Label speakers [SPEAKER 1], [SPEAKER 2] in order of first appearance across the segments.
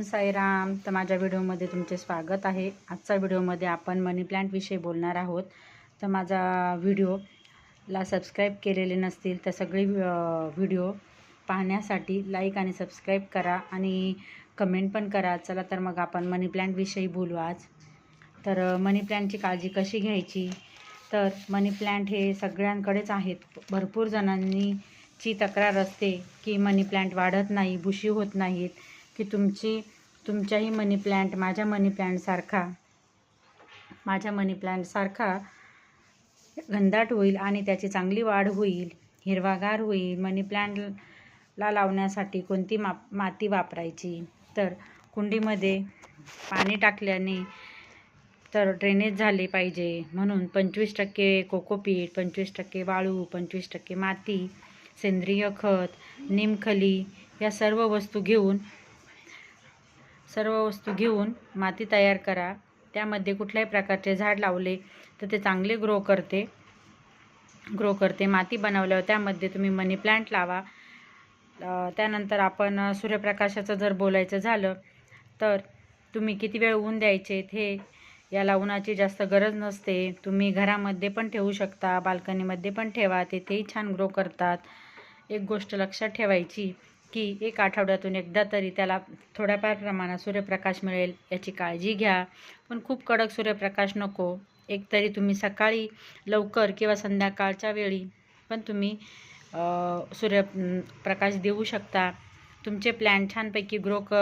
[SPEAKER 1] ओम साईराम. तर माझ्या व्हिडिओमध्ये तुमचे स्वागत आहे. आजच्या व्हिडिओमध्ये आपण मनी प्लांटविषयी बोलणार आहोत. तर माझा व्हिडिओला सबस्क्राईब केलेले नसतील तर सगळे व्हिडिओ पाहण्यासाठी लाईक आणि सबस्क्राईब करा आणि कमेंट पण करा. चला तर मग आपण मनी प्लांटविषयी बोलू आज. तर मनी प्लांटची काळजी कशी घ्यायची? तर मनी प्लांट हे सगळ्यांकडेच आहेत. भरपूर जणांनी ची तक्रार असते की मनी प्लांट वाढत नाही बुशी होत नाहीत. की तुमची तुमच्याही मनी प्लांट माझ्या मनी प्लांटसारखा माझ्या मनी प्लांटसारखा घनदाट होईल आणि त्याची चांगली वाढ होईल हिरवागार होईल. मनी प्लांटला लावण्यासाठी कोणती मा माती वापरायची? तर कुंडीमध्ये पाणी टाकल्याने तर ड्रेनेज झाले पाहिजे. म्हणून पंचवीस टक्के कोकोपीट पंचवीस टक्के वाळू पंचवीस टक्के माती सेंद्रिय खत निमखली या सर्व वस्तू घेऊन सर्व वस्तू घेऊन माती तयार करा. त्यामध्ये कुठल्याही प्रकारचे झाड लावले तर ते चांगले ग्रो करते. ग्रो करते. माती बनवल्यावर त्यामध्ये तुम्ही मनी प्लांट लावा. त्यानंतर आपण सूर्यप्रकाशाचं जर बोलायचं झालं तर तुम्ही किती वेळ ऊन द्यायचे हे याला उन्हाची जास्त गरज नसते. तुम्ही घरामध्ये पण ठेवू शकता बाल्कनीमध्ये पण ठेवा. तेथेही छान ग्रो करतात. एक गोष्ट लक्षात ठेवायची की एक आठवड्यातून एकदा तरी त्याला थोड्याफार प्रमाणात सूर्यप्रकाश मिळेल याची काळजी घ्या. पण खूप कडक सूर्यप्रकाश नको. एक तरी तुम्ही सकाळी लवकर किंवा संध्याकाळच्या वेळी पण तुम्ही सूर्य प्रकाश देऊ शकता. तुमचे प्लॅन छानपैकी ग्रो क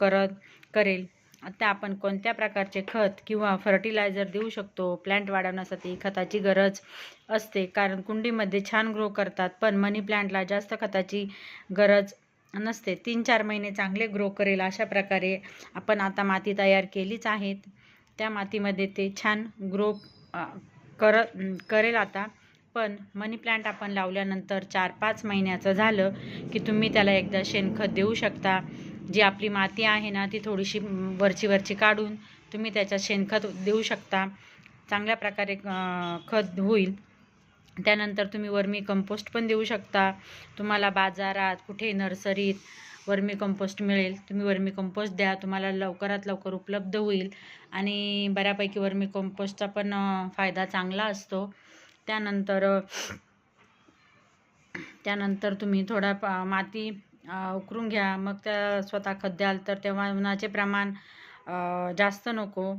[SPEAKER 1] करत करेल. आता आपण कोणत्या प्रकारचे खत किंवा फर्टिलायझर देऊ शकतो? प्लॅन्ट वाढवण्यासाठी खताची गरज असते. कारण कुंडीमध्ये छान ग्रो करतात पण मनी प्लॅन्टला जास्त खताची गरज नसते. तीन चार महिने चांगले ग्रो करेल अशा प्रकारे आपण आता माती तयार केलीच आहेत. त्या मातीमध्ये ते छान ग्रो कर करेल आता. पण मनी प्लांट आपण लावल्यानंतर चार पाच महिन्याचं झालं की तुम्ही त्याला एकदा शेणखत देऊ शकता. जी आपली माती आहे ना ती थोडीशी वरची वरची काढून तुम्ही त्याच्यात शेणखत देऊ शकता. चांगल्या प्रकारे खत होईल. त्यानंतर तुम्ही वर्मी कंपोस्ट पण देऊ शकता. तुम्हाला बाजारात कुठे नर्सरीत वर्मी कंपोस्ट मिळेल. तुम्ही वर्मी कंपोस्ट द्या. तुम्हाला लवकरात लवकर उपलब्ध होईल. आणि बऱ्यापैकी वर्मी कंपोस्टचा पण फायदा चांगला असतो. त्यानंतर त्यानंतर तुम्ही थोडा माती उकरून घ्या. मग त्या स्वतः खत द्याल तर तेव्हा उन्हाचे प्रमाण जास्त नको.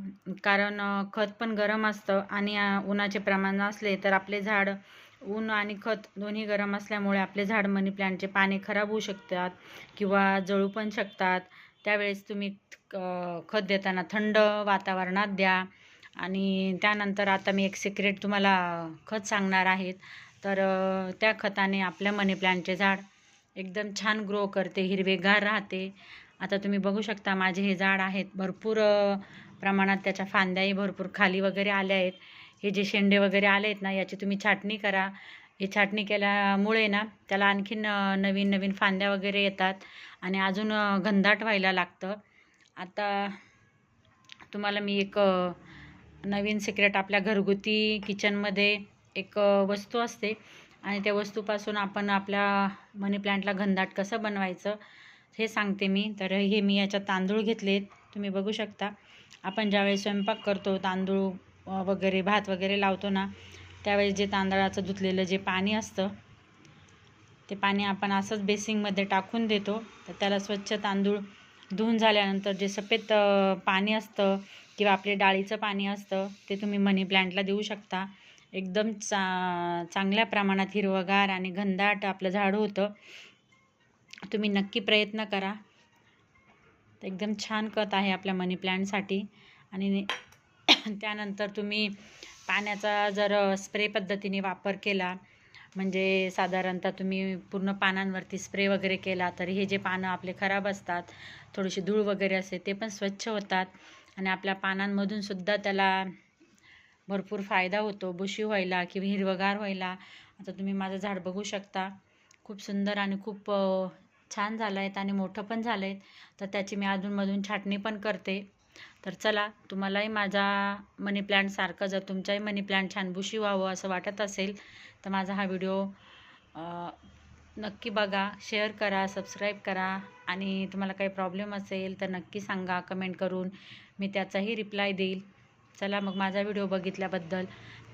[SPEAKER 1] कारण खत पण गरम असतं आणि उन्हाचे प्रमाण असले तर आपले झाड ऊन आणि खत दोन्ही गरम असल्यामुळे आपले झाड मनी प्लांटचे पाने खराब होऊ शकतात किंवा जळू पण शकतात. त्यावेळेस तुम्ही खत देताना थंड वातावरणात द्या आणि त्यानंतर आता मी एक सिक्रेट तुम्हाला खत सांगणार आहेत तर त्या खताने आपल्या मनी प्लांटचे झाड एकदम छान ग्रो करते हिरवेगार राहते. आता तुम्ही बघू शकता माझे हे झाड आहेत भरपूर प्रमाणात त्याच्या फांद्याही भरपूर खाली वगैरे आल्या आहेत. हे जे शेंडे वगैरे आले आहेत ना याची तुम्ही छाटणी करा. हे छाटणी केल्यामुळे ना त्याला आणखीन नवीन नवीन फांद्या वगैरे येतात आणि अजून घनदाट व्हायला लागतं. आता तुम्हाला मी एक नवीन सिक्रेट आपल्या घरगुती किचनमध्ये एक वस्तू असते आणि त्या वस्तूपासून आपण आपल्या मनी प्लांटला घनदाट कसं बनवायचं हे सांगते मी. तर हे मी याच्यात तांदूळ घेतलेत. तुम्ही बघू शकता. आपण ज्यावेळेस स्वयंपाक करतो तांदूळ वगैरे भात वगैरे लावतो ना त्यावेळेस जे तांदळाचं धुतलेलं जे पाणी असतं ते पाणी आपण असंच बेसिंगमध्ये टाकून देतो. तर त्याला स्वच्छ तांदूळ धुवून झाल्यानंतर जे सफेद पाणी असतं किंवा आपले डाळीचं पाणी असतं ते तुम्ही मनी प्लांटला देऊ शकता. एकदम चा चांगल्या प्रमाणात हिरवंगार आणि घनदाट आपलं झाड होतं. तुम्ही नक्की प्रयत्न करा. एकदम छान खत आहे आपल्या मनी प्लॅन्टसाठी आणि त्यानंतर तुम्ही पाण्याचा जर स्प्रे पद्धतीने वापर केला म्हणजे साधारणतः तुम्ही पूर्ण पानांवरती स्प्रे वगैरे केला तर हे जे पानं आपले खराब असतात थोडीशी धूळ वगैरे असते ते पण स्वच्छ होतात. आणि आपल्या पानांमधून सुद्धा त्याला भरपूर फायदा होतो. बुशी व्हायला किंवा हिरवगार व्हायला. आता तुम्ही माझं झाड बघू शकता. खूप सुंदर आणि खूप छान झालं आहेत आणि मोठं पण झालं आहेत तर त्याची मी अधूनमधून छाटणी पण करते. तर चला तुम्हालाही माझा मनी प्लॅन्टसारखं जर तुमचाही मनी प्लॅन छान बुशी व्हावं असं वाटत असेल तर माझा हा व्हिडिओ नक्की बघा शेअर करा सबस्क्राईब करा. आणि तुम्हाला काही प्रॉब्लेम असेल तर नक्की सांगा कमेंट करून मी त्याचाही रिप्लाय देईल. चला मग माझा व्हिडिओ बघितल्याबद्दल.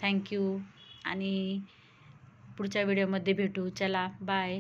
[SPEAKER 1] थँक्यू. आणि पुढच्या व्हिडिओमध्ये भेटू. चला बाय.